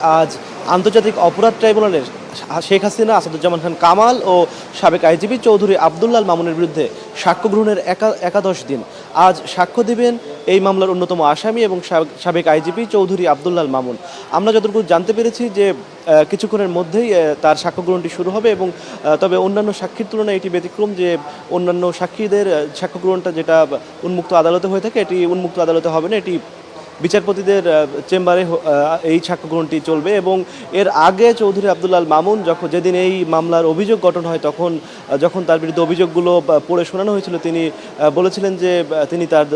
আজ আন্তর্জাতিক অপরাধ ট্রাইব্যুনালের শেখ হাসিনা, আসাদুজ্জামান খান কামাল ও সাবেক আইজিপি চৌধুরী আবদুল্লাল মামুনের বিরুদ্ধে সাক্ষ্য গ্রহণের একা- একাদশ দিন। আজ সাক্ষ্য দিবেন এই মামলার অন্যতম আসামি এবং সাবেক- আইজিপি চৌধুরী আবদুল্লাল মামুন। আমরা যতটুকু জানতে পেরেছি যে কিছুক্ষণের মধ্যেই তার সাক্ষ্য গ্রহণটি শুরু হবে এবং তবে অন্যান্য সাক্ষীর তুলনায় এটি ব্যতিক্রম যে, অন্যান্য সাক্ষীদের সাক্ষ্য গ্রহণটা যেটা উন্মুক্ত আদালতে হয়ে থাকে, এটি উন্মুক্ত আদালতে হবে না, এটি বিচারপতিদের চেম্বারে এই সাক্ষ্য গ্রহণটি চলবে এবং এর আগে চৌধুরী আব্দুল্লাল মামুন যখন যেদিন এই মামলার অভিযোগ গঠন হয় তখন যখন তার বিরুদ্ধে অভিযোগগুলো পড়ে শোনানো হয়েছিল, তিনি বলেছিলেন যে তিনি তার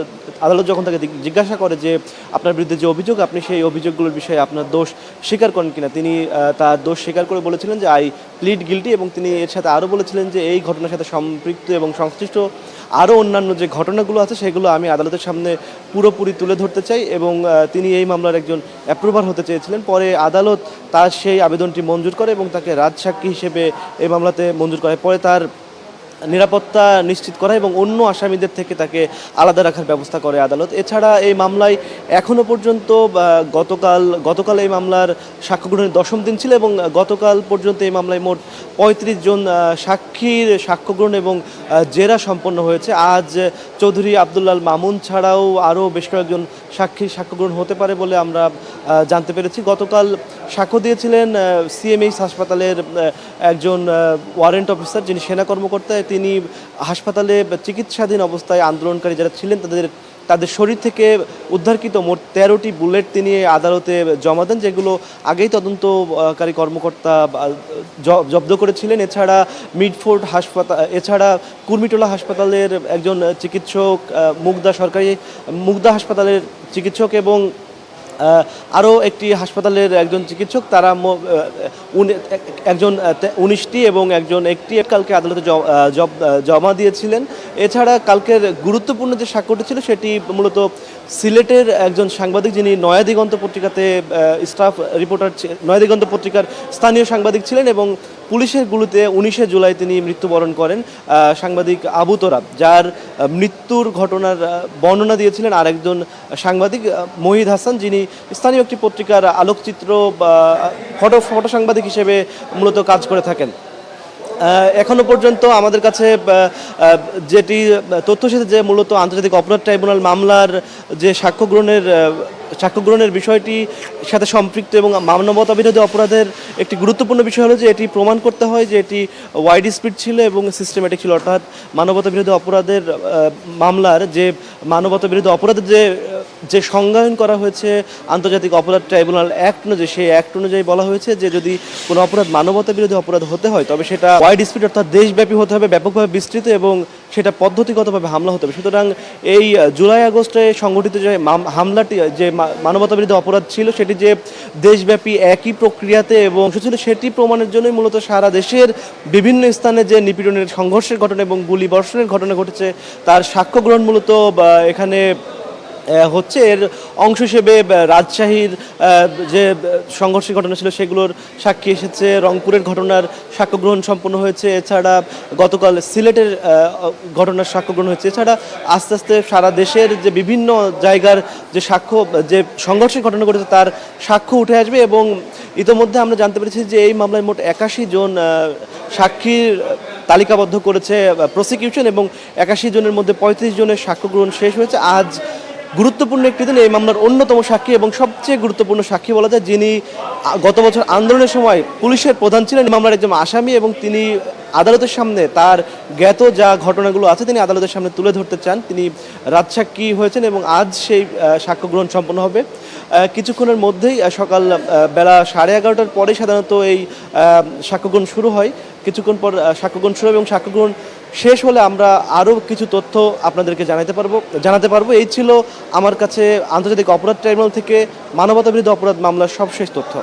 আদালত যখন তাকে জিজ্ঞাসা করে যে, আপনার বিরুদ্ধে যে অভিযোগ, আপনি সেই অভিযোগগুলোর বিষয়ে আপনার দোষ স্বীকার করেন কিনা? তিনি তার দোষ স্বীকার করে বলেছিলেন যে, আই প্লিড গিলটি এবং তিনি এর সাথে আরও বলেছিলেন যে, এই ঘটনার সাথে সম্পৃক্ত এবং সংশ্লিষ্ট আরও অন্যান্য যে ঘটনাগুলো আছে, সেগুলো আমি আদালতের সামনে পুরোপুরি তুলে ধরতে চাই এবং তিনি এই মামলার একজন অ্যাপ্রুভার হতে চেয়েছিলেন। পরে আদালত তার সেই আবেদনটি মঞ্জুর করে এবং তাকে রাজসাক্ষী হিসেবে এই মামলাতে মঞ্জুর করে। পরে তার নিরাপত্তা নিশ্চিত করা এবং অন্য আসামিদের থেকে তাকে আলাদা রাখার ব্যবস্থা করে আদালত। এছাড়া এই মামলায় এখনও পর্যন্ত গতকাল গতকাল এই মামলার সাক্ষ্য গ্রহণের দশম দিন ছিল এবং গতকাল পর্যন্ত এই মামলায় মোট পঁয়ত্রিশ জন সাক্ষীর সাক্ষ্য গ্রহণ এবং জেরা সম্পন্ন হয়েছে। আজ চৌধুরী আবদুল্লাল মামুন ছাড়াও আরও বেশ কয়েকজন সাক্ষীর সাক্ষ্য গ্রহণ হতে পারে বলে আমরা জানতে পেরেছি। গতকাল সাক্ষ্য দিয়েছিলেন সিএমএইচ হাসপাতালের একজন ওয়ারেন্ট অফিসার যিনি সেনা কর্মকর্তা তিনি হাসপাতালে চিকিৎসাধীন অবস্থায় আন্দোলনকারী যারা ছিলেন, তাদের তাদের শরীর থেকে উদ্ধারকৃত মোট তেরোটি বুলেট তিনি আদালতে জমা দেন, যেগুলো আগেই তদন্তকারী কর্মকর্তা জব্দ করেছিলেন। এছাড়া মিডফোর্ড হাসপাতাল এছাড়া কুর্মিটোলা হাসপাতালের একজন চিকিৎসক মুগদা সরকারি, মুগদা হাসপাতালের চিকিৎসক এবং আরও একটি হাসপাতালের একজন চিকিৎসক, তারা একজন উনিশটি এবং একজন একটি কালকে আদালতে জমা দিয়েছিলেন। এছাড়া কালকের গুরুত্বপূর্ণ যে সাক্ষ্যটি ছিল, সেটি মূলত সিলেটের একজন সাংবাদিক যিনি নয়াদিগন্ত পত্রিকাতে স্টাফ রিপোর্টার নয়াদিগন্ত পত্রিকার স্থানীয় সাংবাদিক ছিলেন এবং পুলিশের গুলিতে উনিশে জুলাই তিনি মৃত্যুবরণ করেন সাংবাদিক আবু তোরাব, যার মৃত্যুর ঘটনার বর্ণনা দিয়েছিলেন আরেকজন সাংবাদিক মহিদ হাসান, যিনি স্থানীয় একটি পত্রিকার আলোকচিত্র ফটো ফটো সাংবাদিক হিসেবে মূলত কাজ করে থাকেন। এখনও পর্যন্ত আমাদের কাছে যেটি তথ্য এসেছে যে মূলত আন্তর্জাতিক অপরাধ ট্রাইব্যুনাল মামলার যে সাক্ষ্য গ্রহণের সাক্ষ্য গ্রহণের বিষয়টি সাথে সম্পৃক্ত এবং মানবতা বিরোধী অপরাধের একটি গুরুত্বপূর্ণ বিষয় হলো যে এটি প্রমাণ করতে হয় যে এটি ওয়াইড স্পিড ছিল এবং সিস্টেমেটিক ছিল। অর্থাৎ মানবতা বিরোধী অপরাধের মামলার যে মানবতা বিরোধী অপরাধের যে যে সংজ্ঞায়ন করা হয়েছে, আন্তর্জাতিক অপরাধ ট্রাইব্যুনাল অ্যাক্ট অনুযায়ী, সেই অ্যাক্ট অনুযায়ী বলা হয়েছে যে যদি কোনো অপরাধ মানবতা বিরোধী অপরাধ হতে হয়, তবে সেটা ওয়াইড স্পিড অর্থাৎ দেশব্যাপী হতে হবে, ব্যাপকভাবে বিস্তৃত এবং সেটা পদ্ধতিগতভাবে হামলা হতে হবে। সুতরাং এই জুলাই আগস্টে সংগঠিত যে হামলাটি, যে মানবতা বিরোধী অপরাধ ছিল, সেটি যে দেশব্যাপী একই প্রক্রিয়াতে এবং ছিল সেটি প্রমাণের জন্যই মূলত সারা দেশের বিভিন্ন স্থানে যে নিপীড়নের সংঘর্ষের ঘটনা এবং গুলি বর্ষণের ঘটনা ঘটেছে, তার সাক্ষ্য গ্রহণ মূলত এখানে হচ্ছে এর অংশ হিসেবে রাজশাহীর যে সংঘর্ষের ঘটনা ছিল সেগুলোর সাক্ষী এসেছে। রংপুরের ঘটনার সাক্ষ্য গ্রহণ সম্পন্ন হয়েছে। এছাড়া গতকাল সিলেটের ঘটনার সাক্ষ্য গ্রহণ হয়েছে। এছাড়া আস্তে আস্তে সারা দেশের যে বিভিন্ন জায়গার যে সাক্ষ্য, যে সংঘর্ষের ঘটনা ঘটেছে তার সাক্ষ্য উঠে আসবে এবং ইতোমধ্যে আমরা জানতে পেরেছি যে এই মামলায় মোট একাশি জন সাক্ষীর তালিকাবদ্ধ করেছে প্রসিকিউশন এবং একাশি জনের মধ্যে পঁয়ত্রিশ জনের সাক্ষ্য গ্রহণ শেষ হয়েছে। আজ গুরুত্বপূর্ণ একটি দিন এই মামলার অন্যতম সাক্ষী এবং সবচেয়ে গুরুত্বপূর্ণ সাক্ষী বলা যায় যিনি গত বছর আন্দোলনের সময় পুলিশের প্রধান ছিলেন মামলার একজন আসামি এবং তিনি আদালতের সামনে তার জ্ঞাত যা ঘটনাগুলো আছে তিনি আদালতের সামনে তুলে ধরতে চান। তিনি রাজসাক্ষী হয়েছেন এবং আজ সেই সাক্ষ্য গ্রহণ সম্পন্ন হবে। কিছুক্ষণের মধ্যেই সকাল বেলা সাড়ে এগারোটার পরে সাধারণত এই সাক্ষ্যগ্রহণ শুরু হয়। কিছুক্ষণ পর সাক্ষ্যগ্রহণ শুরু এবং সাক্ষ্য গ্রহণ শেষ হলে আমরা আরও কিছু তথ্য আপনাদেরকে জানাতে পারব জানাতে পারব। এই ছিল আমার কাছে আন্তর্জাতিক অপরাধ ট্রাইব্যুনাল থেকে মানবতাবিরোধী অপরাধ মামলার সবশেষ তথ্য।